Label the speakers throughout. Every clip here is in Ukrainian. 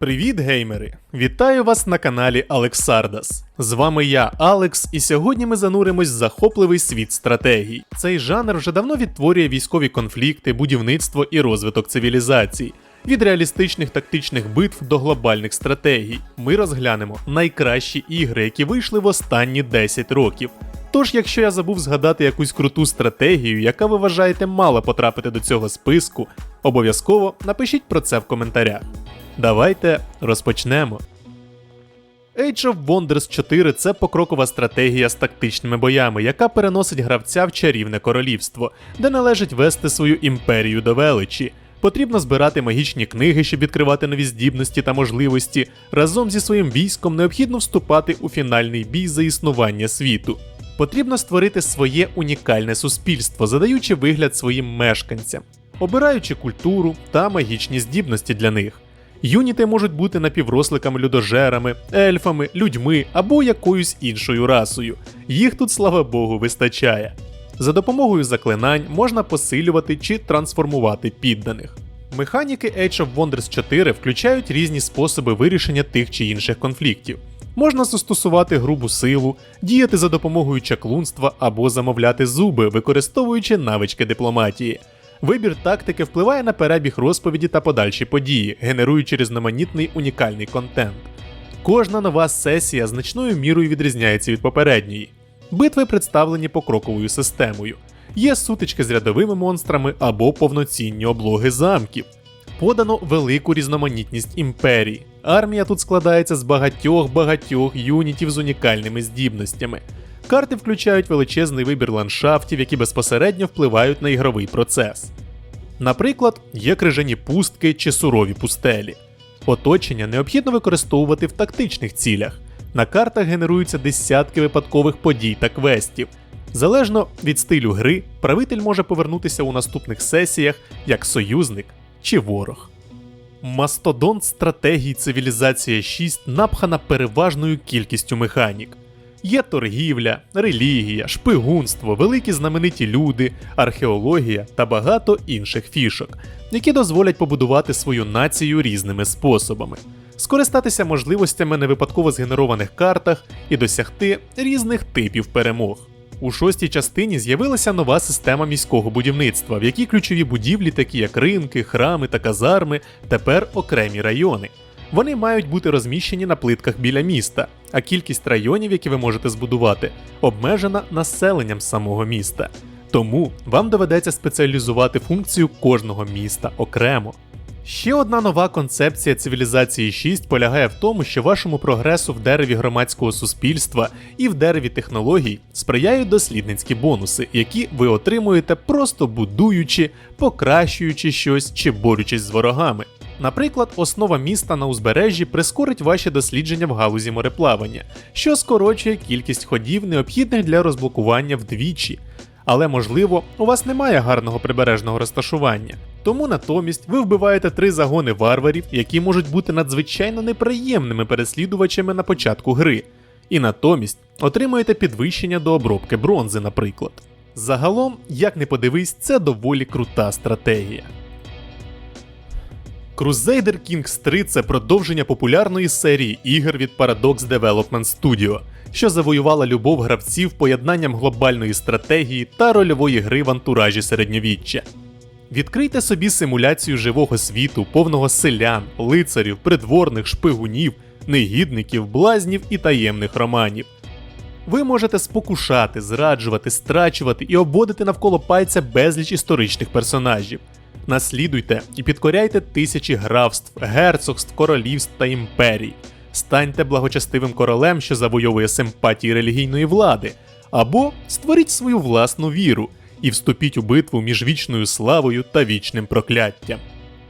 Speaker 1: Привіт, геймери! Вітаю вас на каналі Алексардас. З вами я, Алекс, і сьогодні ми зануримось в захопливий світ стратегій. Цей жанр вже давно відтворює військові конфлікти, будівництво і розвиток цивілізацій. Від реалістичних тактичних битв до глобальних стратегій. Ми розглянемо найкращі ігри, які вийшли в останні 10 років. Тож, якщо я забув згадати якусь круту стратегію, яка ви вважаєте мала потрапити до цього списку, обов'язково напишіть про це в коментарях. Давайте розпочнемо. Age of Wonders 4 це покрокова стратегія з тактичними боями, яка переносить гравця в чарівне королівство, де належить вести свою імперію до величі. Потрібно збирати магічні книги, щоб відкривати нові здібності та можливості. Разом зі своїм військом необхідно вступати у фінальний бій за існування світу. Потрібно створити своє унікальне суспільство, задаючи вигляд своїм мешканцям, обираючи культуру та магічні здібності для них. Юніти можуть бути напівросликами людожерами, ельфами, людьми або якоюсь іншою расою. Їх тут, слава Богу, вистачає. За допомогою заклинань можна посилювати чи трансформувати підданих. Механіки Age of Wonders 4 включають різні способи вирішення тих чи інших конфліктів. Можна застосувати грубу силу, діяти за допомогою чаклунства або замовляти зуби, використовуючи навички дипломатії. Вибір тактики впливає на перебіг розповіді та подальші події, генеруючи різноманітний унікальний контент. Кожна нова сесія значною мірою відрізняється від попередньої. Битви представлені покроковою системою. Є сутички з рядовими монстрами або повноцінні облоги замків. Подано велику різноманітність імперій. Армія тут складається з багатьох багатьох юнітів з унікальними здібностями. Карти включають величезний вибір ландшафтів, які безпосередньо впливають на ігровий процес. Наприклад, є крижані пустки чи сурові пустелі. Оточення необхідно використовувати в тактичних цілях. На картах генеруються десятки випадкових подій та квестів. Залежно від стилю гри, правитель може повернутися у наступних сесіях як союзник чи ворог. Мастодонт стратегії Цивілізація 6 напхана переважною кількістю механік. Є торгівля, релігія, шпигунство, великі знамениті люди, археологія та багато інших фішок, які дозволять побудувати свою націю різними способами, скористатися можливостями на випадково згенерованих картах і досягти різних типів перемог. У шостій частині з'явилася нова система міського будівництва, в якій ключові будівлі, такі як ринки, храми та казарми, тепер окремі райони. Вони мають бути розміщені на плитках біля міста, а кількість районів, які ви можете збудувати, обмежена населенням самого міста. Тому вам доведеться спеціалізувати функцію кожного міста окремо. Ще одна нова концепція цивілізації 6 полягає в тому, що вашому прогресу в дереві громадського суспільства і в дереві технологій сприяють дослідницькі бонуси, які ви отримуєте просто будуючи, покращуючи щось чи борючись з ворогами. Наприклад, основа міста на узбережжі прискорить ваші дослідження в галузі мореплавання, що скорочує кількість ходів, необхідних для розблокування вдвічі. Але можливо, у вас немає гарного прибережного розташування. Тому натомість ви вбиваєте три загони варварів, які можуть бути надзвичайно неприємними переслідувачами на початку гри, і натомість отримуєте підвищення до обробки бронзи, наприклад. Загалом, як не подивись, це доволі крута стратегія. Crusader Kings 3 це продовження популярної серії ігор від Paradox Development Studio, що завоювала любов гравців поєднанням глобальної стратегії та рольової гри в антуражі середньовіччя. Відкрийте собі симуляцію живого світу, повного селян, лицарів, придворних, шпигунів, негідників, блазнів і таємних романів. Ви можете спокушати, зраджувати, страчувати і обводити навколо пальця безліч історичних персонажів. Наслідуйте і підкоряйте тисячі графств, герцогств, королівств та імперій. Станьте благочестивим королем, що завойовує симпатії релігійної влади, або створіть свою власну віру і вступіть у битву між вічною славою та вічним прокляттям.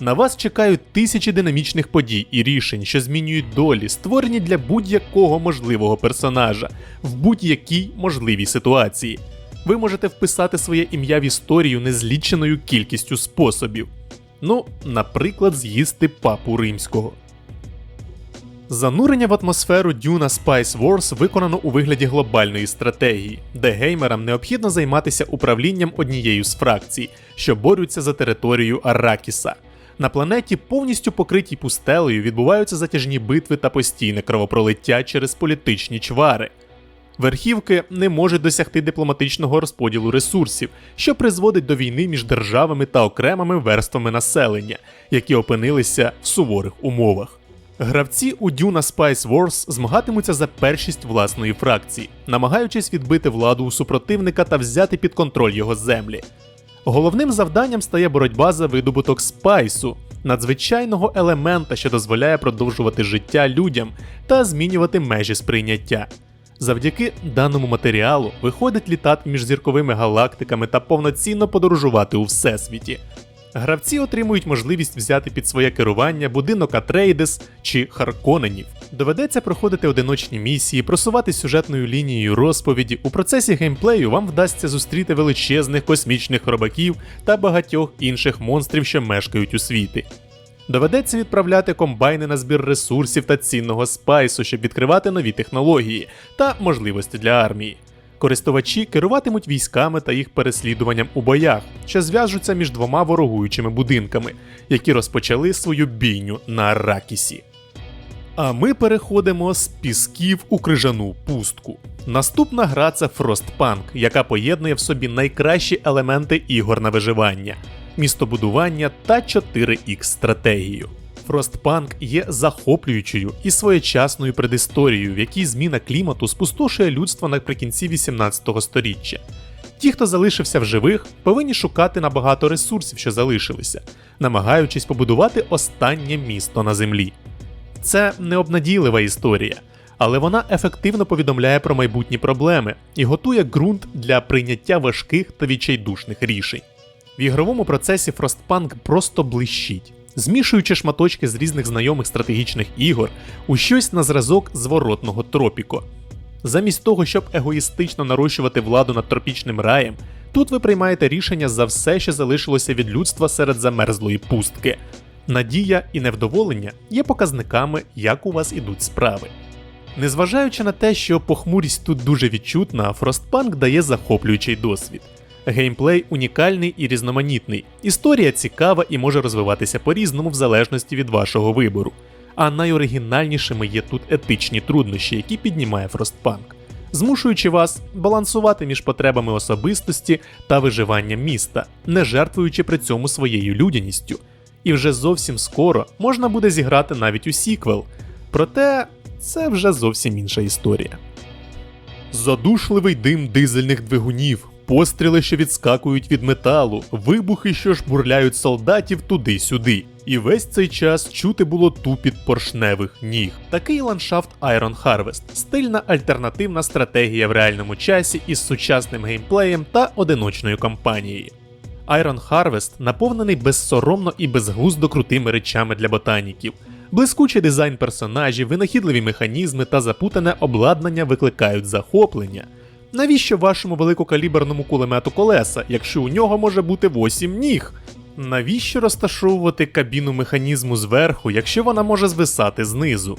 Speaker 1: На вас чекають тисячі динамічних подій і рішень, що змінюють долі, створені для будь-якого можливого персонажа в будь-якій можливій ситуації. Ви можете вписати своє ім'я в історію незліченою кількістю способів. Ну, наприклад, з'їсти папу римського. Занурення в атмосферу Duna Spice Wars виконано у вигляді глобальної стратегії, де геймерам необхідно займатися управлінням однією з фракцій, що борються за територію Аракіса. На планеті, повністю покритій пустелею, відбуваються затяжні битви та постійне кровопролиття через політичні чвари. Верхівки не можуть досягти дипломатичного розподілу ресурсів, що призводить до війни між державами та окремими верствами населення, які опинилися в суворих умовах. Гравці у Duna Spice Wars змагатимуться за першість власної фракції, намагаючись відбити владу у супротивника та взяти під контроль його землі. Головним завданням стає боротьба за видобуток спайсу, надзвичайного елемента, що дозволяє продовжувати життя людям та змінювати межі сприйняття. Завдяки даному матеріалу виходить літати між зірковими галактиками та повноцінно подорожувати у всесвіті. Гравці отримують можливість взяти під своє керування будинок Атрейдес чи Харконенів. Доведеться проходити одиночні місії, просувати сюжетною лінією розповіді. У процесі геймплею вам вдасться зустріти величезних космічних робаків та багатьох інших монстрів, що мешкають у світі. Доведеться відправляти комбайни на збір ресурсів та цінного спайсу, щоб відкривати нові технології та можливості для армії. Користувачі керуватимуть військами та їх переслідуванням у боях, що зв'яжуться між двома ворогуючими будинками, які розпочали свою бійню на Аракісі. А ми переходимо з пісків у крижану пустку. Наступна гра це Frostpunk, яка поєднує в собі найкращі елементи ігор на виживання, містобудування та 4X стратегію. Frostpunk є захоплюючою і своєчасною предісторією, в якій зміна клімату спустошує людство наприкінці 18 століття. Ті, хто залишився в живих, повинні шукати набагато ресурсів, що залишилися, намагаючись побудувати останнє місто на землі. Це необнадійлива історія, але вона ефективно повідомляє про майбутні проблеми і готує ґрунт для прийняття важких та відчайдушних рішень. В ігровому процесі Frostpunk просто блищить, змішуючи шматочки з різних знайомих стратегічних ігор у щось на зразок зворотного тропіко. Замість того, щоб егоїстично нарощувати владу над тропічним раєм, тут ви приймаєте рішення за все, що залишилося від людства серед замерзлої пустки. Надія і невдоволення є показниками, як у вас ідуть справи. Незважаючи на те, що похмурість тут дуже відчутна, Frostpunk дає захоплюючий досвід. Геймплей унікальний і різноманітний, історія цікава і може розвиватися по-різному в залежності від вашого вибору. А найоригінальнішими є тут етичні труднощі, які піднімає Frostpunk, змушуючи вас балансувати між потребами особистості та виживанням міста, не жертвуючи при цьому своєю людяністю. І вже зовсім скоро можна буде зіграти навіть у сіквел. Проте це вже зовсім інша історія. Задушливий дим дизельних двигунів, постріли, що відскакують від металу, вибухи, що ж бурляють солдатів туди-сюди. І весь цей час чути було тупіт поршневих ніг. Такий ландшафт Iron Harvest стильна альтернативна стратегія в реальному часі із сучасним геймплеєм та одиночною кампанією. Iron Harvest наповнений безсоромно і безглуздо крутими речами для ботаніків. Блискучий дизайн персонажів, винахідливі механізми та запутане обладнання викликають захоплення. Навіщо вашому великокаліберному кулемету колеса, якщо у нього може бути 8 ніг? Навіщо розташовувати кабіну механізму зверху, якщо вона може звисати знизу?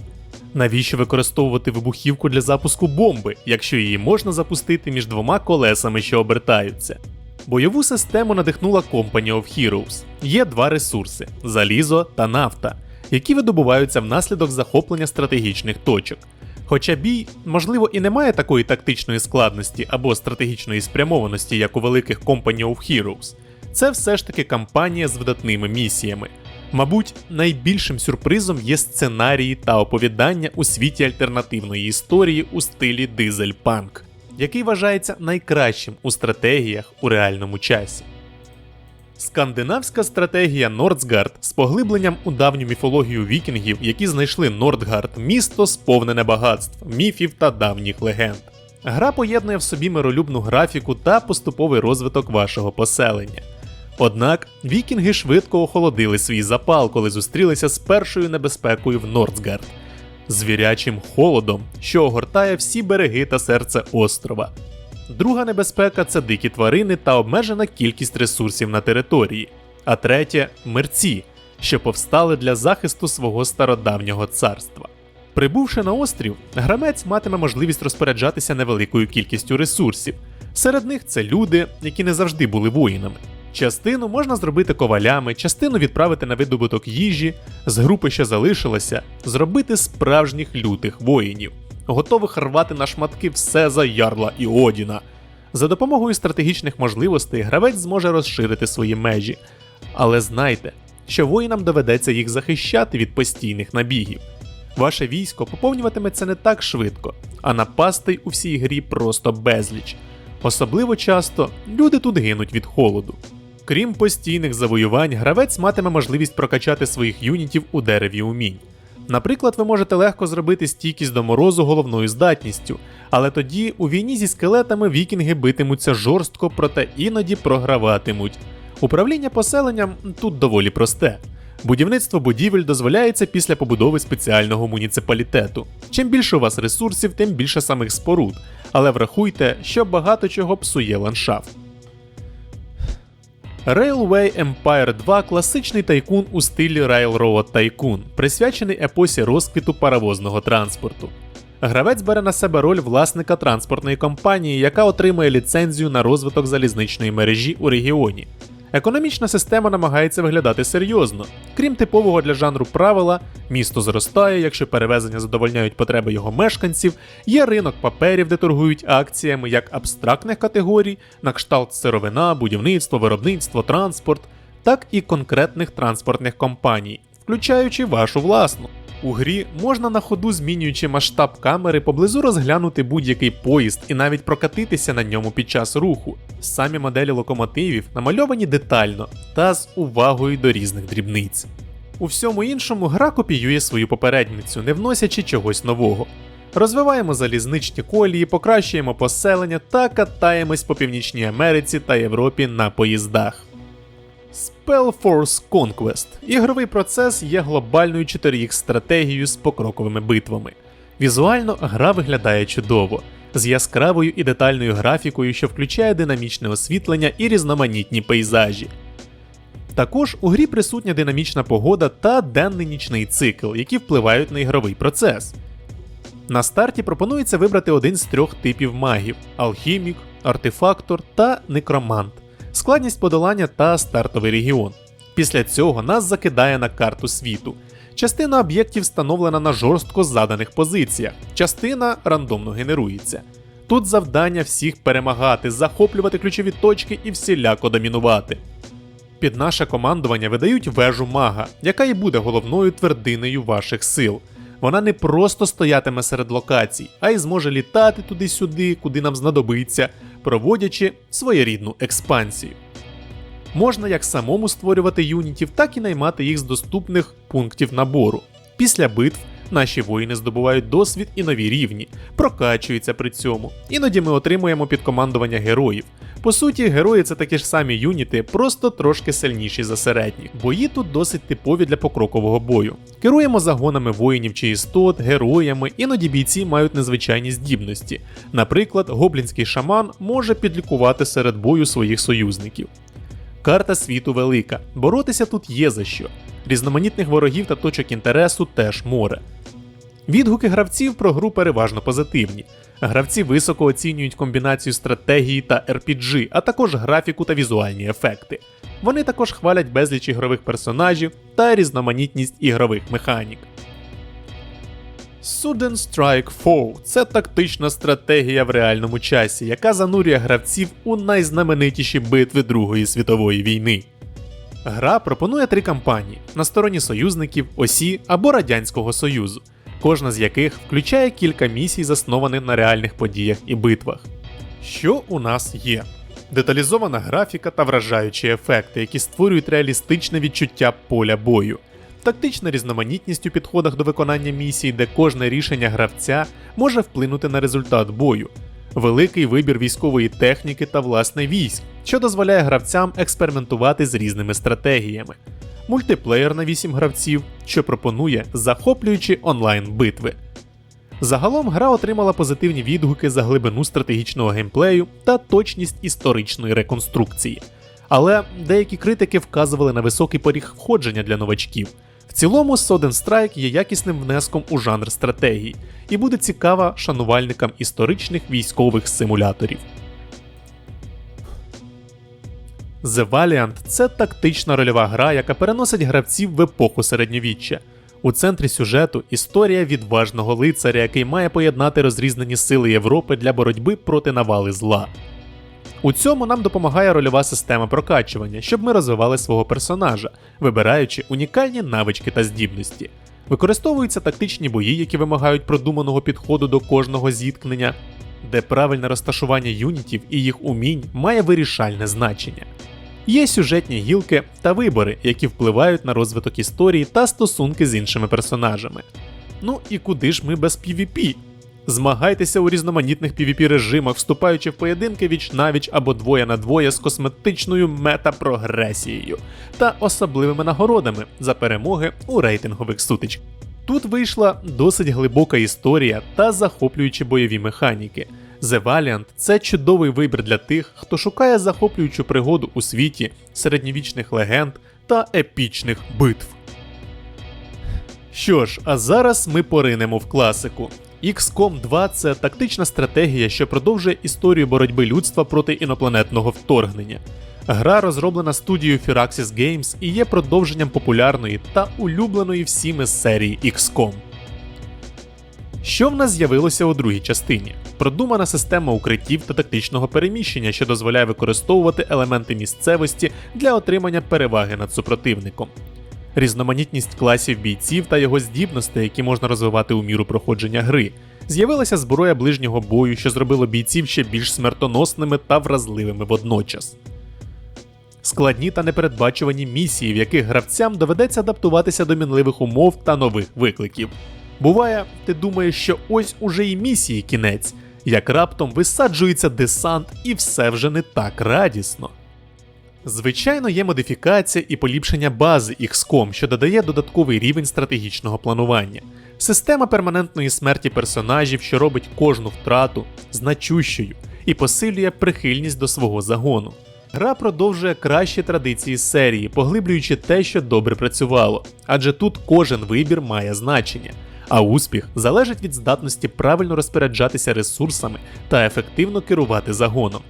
Speaker 1: Навіщо використовувати вибухівку для запуску бомби, якщо її можна запустити між двома колесами, що обертаються? Бойову систему надихнула Company of Heroes. Є два ресурси залізо та нафта, які видобуваються внаслідок захоплення стратегічних точок. Хоча бій, можливо, і не має такої тактичної складності або стратегічної спрямованості, як у великих Company of Heroes, це все ж таки кампанія з видатними місіями. Мабуть, найбільшим сюрпризом є сценарії та оповідання у світі альтернативної історії у стилі дизель-панк, який вважається найкращим у стратегіях у реальному часі. Скандинавська стратегія Нордсгард з поглибленням у давню міфологію вікінгів, які знайшли Нордгард, місто сповнене багатств, міфів та давніх легенд. Гра поєднує в собі миролюбну графіку та поступовий розвиток вашого поселення. Однак вікінги швидко охолодили свій запал, коли зустрілися з першою небезпекою в Нордсгард звірячим холодом, що огортає всі береги та серце острова. Друга небезпека це дикі тварини та обмежена кількість ресурсів на території. А третє мерці, що повстали для захисту свого стародавнього царства. Прибувши на острів, гравець матиме можливість розпоряджатися невеликою кількістю ресурсів. Серед них це люди, які не завжди були воїнами. Частину можна зробити ковалями, частину відправити на видобуток їжі, з групи, що залишилося, зробити справжніх лютих воїнів, готових рвати на шматки все за ярла і Одіна. За допомогою стратегічних можливостей гравець зможе розширити свої межі. Але знайте, що воїнам доведеться їх захищати від постійних набігів. Ваше військо поповнюватиметься не так швидко, а напастей у всій грі просто безліч. Особливо часто люди тут гинуть від холоду. Крім постійних завоювань, гравець матиме можливість прокачати своїх юнітів у дереві умінь. Наприклад, ви можете легко зробити стійкість до морозу головною здатністю, але тоді у війні зі скелетами вікінги битимуться жорстко, проте іноді програватимуть. Управління поселенням тут доволі просте. Будівництво будівель дозволяється після побудови спеціального муніципалітету. Чим більше у вас ресурсів, тим більше самих споруд, але врахуйте, що багато чого псує ландшафт. Railway Empire 2 класичний тайкун у стилі Railroad Tycoon, присвячений епосі розквіту паровозного транспорту. Гравець бере на себе роль власника транспортної компанії, яка отримує ліцензію на розвиток залізничної мережі у регіоні. Економічна система намагається виглядати серйозно. Крім типового для жанру правила, місто зростає, якщо перевезення задовольняють потреби його мешканців, є ринок паперів, де торгують акціями як абстрактних категорій, на кшталт сировина, будівництво, виробництво, транспорт, так і конкретних транспортних компаній, включаючи вашу власну. У грі можна на ходу, змінюючи масштаб камери, поблизу розглянути будь-який поїзд і навіть прокатитися на ньому під час руху. Самі моделі локомотивів намальовані детально та з увагою до різних дрібниць. У всьому іншому гра копіює свою попередницю, не вносячи чогось нового. Розвиваємо залізничні колії, покращуємо поселення та катаємось по Північній Америці та Європі на поїздах. Spellforce Conquest. Ігровий процес є глобальною 4X стратегією з покроковими битвами. Візуально гра виглядає чудово, з яскравою і детальною графікою, що включає динамічне освітлення і різноманітні пейзажі. Також у грі присутня динамічна погода та денний нічний цикл, які впливають на ігровий процес. На старті пропонується вибрати один з трьох типів магів: алхімік, артефактор та некромант складність подолання та стартовий регіон. Після цього нас закидає на карту світу. Частина об'єктів встановлена на жорстко заданих позиціях, частина рандомно генерується. Тут завдання всіх перемагати, захоплювати ключові точки і всіляко домінувати. Під наше командування видають вежу мага, яка і буде головною твердинею ваших сил. Вона не просто стоятиме серед локацій, а й зможе літати туди-сюди, куди нам знадобиться, проводячи своєрідну експансію. Можна як самому створювати юнітів, так і наймати їх з доступних пунктів набору. Після битв наші воїни здобувають досвід і нові рівні, прокачуються при цьому. Іноді ми отримуємо підкомандування героїв. По суті, герої це такі ж самі юніти, просто трошки сильніші за середні. Бої тут досить типові для покрокового бою. Керуємо загонами воїнів чи істот, героями, іноді бійці мають незвичайні здібності. Наприклад, гоблінський шаман може підлікувати серед бою своїх союзників. Карта світу велика, боротися тут є за що. Різноманітних ворогів та точок інтересу теж море. Відгуки гравців про гру переважно позитивні. Гравці високо оцінюють комбінацію стратегії та RPG, а також графіку та візуальні ефекти. Вони також хвалять безліч ігрових персонажів та різноманітність ігрових механік. Sudden Strike Foe це тактична стратегія в реальному часі, яка занурює гравців у найзнаменитіші битви Другої світової війни. Гра пропонує три кампанії на стороні союзників, осі або Радянського Союзу, кожна з яких включає кілька місій, заснованих на реальних подіях і битвах. Що у нас є? Деталізована графіка та вражаючі ефекти, які створюють реалістичне відчуття поля бою тактична різноманітність у підходах до виконання місій, де кожне рішення гравця може вплинути на результат бою, великий вибір військової техніки та власне військ, що дозволяє гравцям експериментувати з різними стратегіями, мультиплеєр на 8 гравців, що пропонує захоплюючі онлайн-битви. Загалом гра отримала позитивні відгуки за глибину стратегічного геймплею та точність історичної реконструкції. Але деякі критики вказували на високий поріг входження для новачків, В цілому Sudden Strike є якісним внеском у жанр стратегії і буде цікава шанувальникам історичних військових симуляторів. The Valiant це тактична рольова гра, яка переносить гравців в епоху середньовіччя. У центрі сюжету історія відважного лицаря, який має поєднати розрізнені сили Європи для боротьби проти навали зла. У цьому нам допомагає рольова система прокачування, щоб ми розвивали свого персонажа, вибираючи унікальні навички та здібності. Використовуються тактичні бої, які вимагають продуманого підходу до кожного зіткнення, де правильне розташування юнітів і їх умінь має вирішальне значення. Є сюжетні гілки та вибори, які впливають на розвиток історії та стосунки з іншими персонажами. Ну і куди ж ми без PvP? Змагайтеся у різноманітних PvP режимах, вступаючи в поєдинки віч навіч або двоє на двоє з косметичною метапрогресією та особливими нагородами за перемоги у рейтингових сутичках. Тут вийшла досить глибока історія та захоплюючі бойові механіки. The Valiant – це чудовий вибір для тих, хто шукає захоплюючу пригоду у світі середньовічних легенд та епічних битв. Що ж, а зараз ми поринемо в класику. XCOM 2 це тактична стратегія, що продовжує історію боротьби людства проти інопланетного вторгнення. Гра розроблена студією Firaxis Games і є продовженням популярної та улюбленої всіми серії XCOM. Що в нас з'явилося у другій частині? Продумана система укриттів та тактичного переміщення, що дозволяє використовувати елементи місцевості для отримання переваги над супротивником. Різноманітність класів бійців та його здібностей, які можна розвивати у міру проходження гри. З'явилася зброя ближнього бою, що зробило бійців ще більш смертоносними та вразливими водночас. Складні та непередбачувані місії, в яких гравцям доведеться адаптуватися до мінливих умов та нових викликів. Буває, ти думаєш, що ось уже і місії кінець, як раптом висаджується десант, і все вже не так радісно. Звичайно, є модифікація і поліпшення бази XCOM, що додає додатковий рівень стратегічного планування. Система перманентної смерті персонажів, що робить кожну втрату значущою і посилює прихильність до свого загону. Гра продовжує кращі традиції серії, поглиблюючи те, що добре працювало, адже тут кожен вибір має значення, а успіх залежить від здатності правильно розпоряджатися ресурсами та ефективно керувати загоном.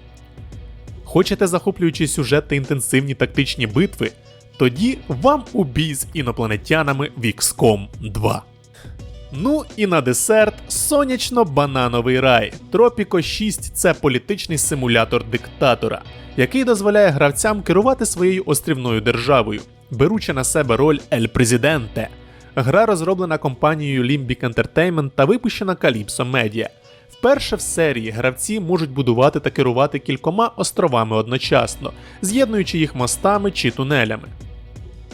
Speaker 1: Хочете захоплюючий сюжет та інтенсивні тактичні битви? Тоді вам у бій з інопланетянами в XCOM 2. Ну і на десерт сонячно-банановий рай. Тропіко 6 це політичний симулятор диктатора, який дозволяє гравцям керувати своєю острівною державою, беручи на себе роль Ель Президенте. Гра розроблена компанією Limbic Entertainment та випущена Calypso Media. Вперше в серії гравці можуть будувати та керувати кількома островами одночасно, з'єднуючи їх мостами чи тунелями.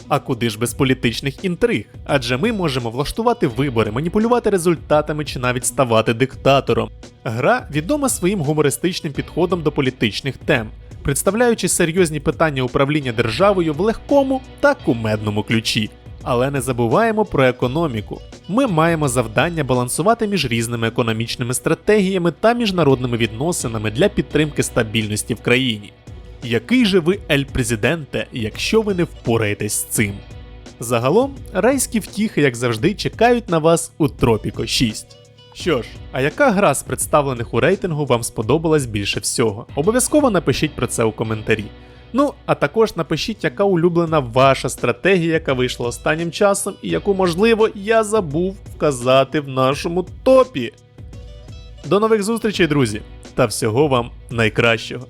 Speaker 1: А куди ж без політичних інтриг? Адже ми можемо влаштувати вибори, маніпулювати результатами чи навіть ставати диктатором. Гра відома своїм гумористичним підходом до політичних тем, представляючи серйозні питання управління державою в легкому та кумедному ключі. Але не забуваємо про економіку. Ми маємо завдання балансувати між різними економічними стратегіями та міжнародними відносинами для підтримки стабільності в країні. Який же ви ель президенте, якщо ви не впораєтесь з цим? Загалом, райські втіхи, як завжди, чекають на вас у Тропіко 6. Що ж, а яка гра з представлених у рейтингу вам сподобалась більше всього? Обов'язково напишіть про це у коментарі. Ну, а також напишіть, яка улюблена ваша стратегія, яка вийшла останнім часом, і яку, можливо, я забув вказати в нашому топі. До нових зустрічей, друзі, та всього вам найкращого!